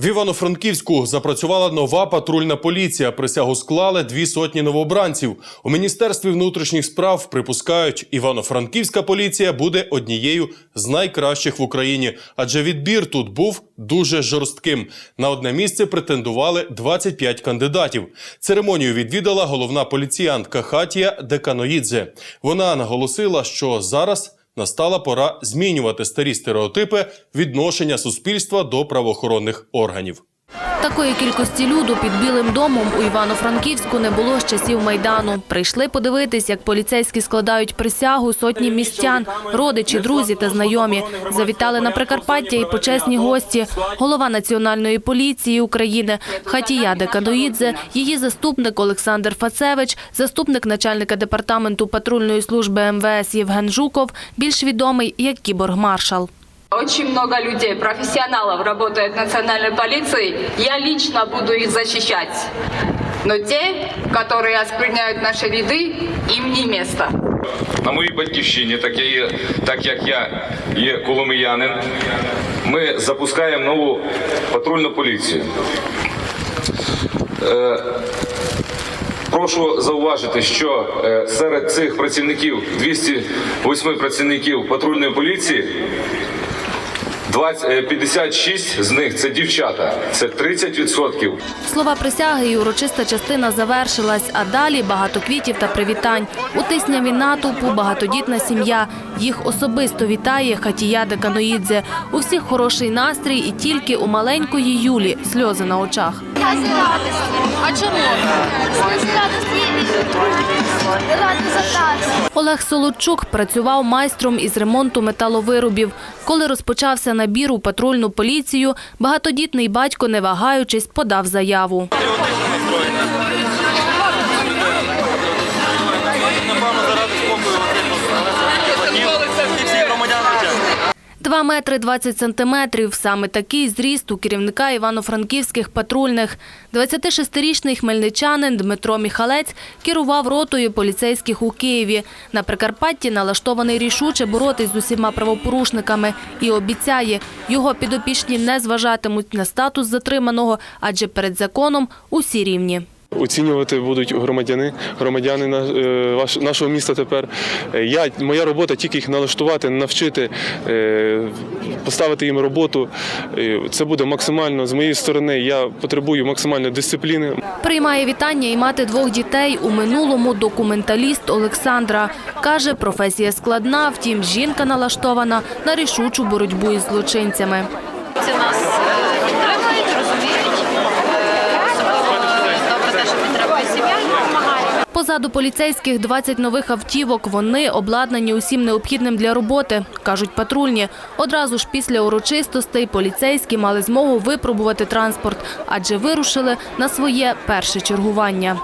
В Івано-Франківську запрацювала нова патрульна поліція. Присягу склали дві сотні новобранців. У міністерстві внутрішніх справ припускають, Івано-Франківська поліція буде однією з найкращих в Україні, адже відбір тут був дуже жорстким. На одне місце претендували 25 кандидатів. Церемонію відвідала головна поліціянтка Хатія Деканоїдзе. Вона наголосила, що зараз. Настала пора змінювати старі стереотипи відношення суспільства до правоохоронних органів. Такої кількості люду під Білим домом у Івано-Франківську не було з часів Майдану. Прийшли подивитись, як поліцейські складають присягу сотні містян, родичі, друзі та знайомі. Завітали на Прикарпаття і почесні гості. Голова Національної поліції України Хатія Декадоїдзе, її заступник Олександр Фацевич, заступник начальника департаменту патрульної служби МВС Євген Жуков, більш відомий як кіборг-маршал. Очень много людей, профессионалов работает в национальной полиции. Я лично буду их защищать. Но те, которые оскверняют наши ряды, им не место. На моїй батьківщині, так, я є, так як я є коломиянин, ми запускаємо нову патрульну поліцію. Е, прошу зауважити, що е, серед цих працівників, 208 працівників патрульної поліції, 20, е, 56 з них це дівчата, це 30%. Слова присяги і урочиста частина завершилась, а далі багато квітів та привітань. У тисняві натовпу багатодітна сім'я. Їх особисто вітає Хатія Деканоїдзе. У всіх хороший настрій і тільки у маленької Юлі сльози на очах. Я з радості. А чому? З радості і за тата. Олег Солодчук працював майстром із ремонту металовиробів. Коли розпочався набір у патрульну поліцію, багатодітний батько, не вагаючись, подав заяву. Метри 20 сантиметрів. Саме такий зріст у керівника івано-франківських патрульних. 26-річний хмельничанин Дмитро Міхалець керував ротою поліцейських у Києві. На Прикарпатті налаштований рішуче боротись з усіма правопорушниками і обіцяє, його підопічні не зважатимуть на статус затриманого, адже перед законом усі рівні. Оцінювати будуть громадяни, громадяни на- е, ваш- нашого міста тепер. Е, Я, моя робота тільки їх налаштувати, навчити, е, поставити їм роботу. Це буде максимально з моєї сторони. Я потребую максимальної дисципліни. Приймає вітання і мати двох дітей у минулому документаліст Олександра. Каже, професія складна, втім жінка налаштована на рішучу боротьбу із злочинцями. Це нас що сім'я допомагає. Позаду поліцейських 20 нових автівок. Вони обладнані усім необхідним для роботи, кажуть патрульні. Одразу ж після урочистостей поліцейські мали змогу випробувати транспорт, адже вирушили на своє перше чергування.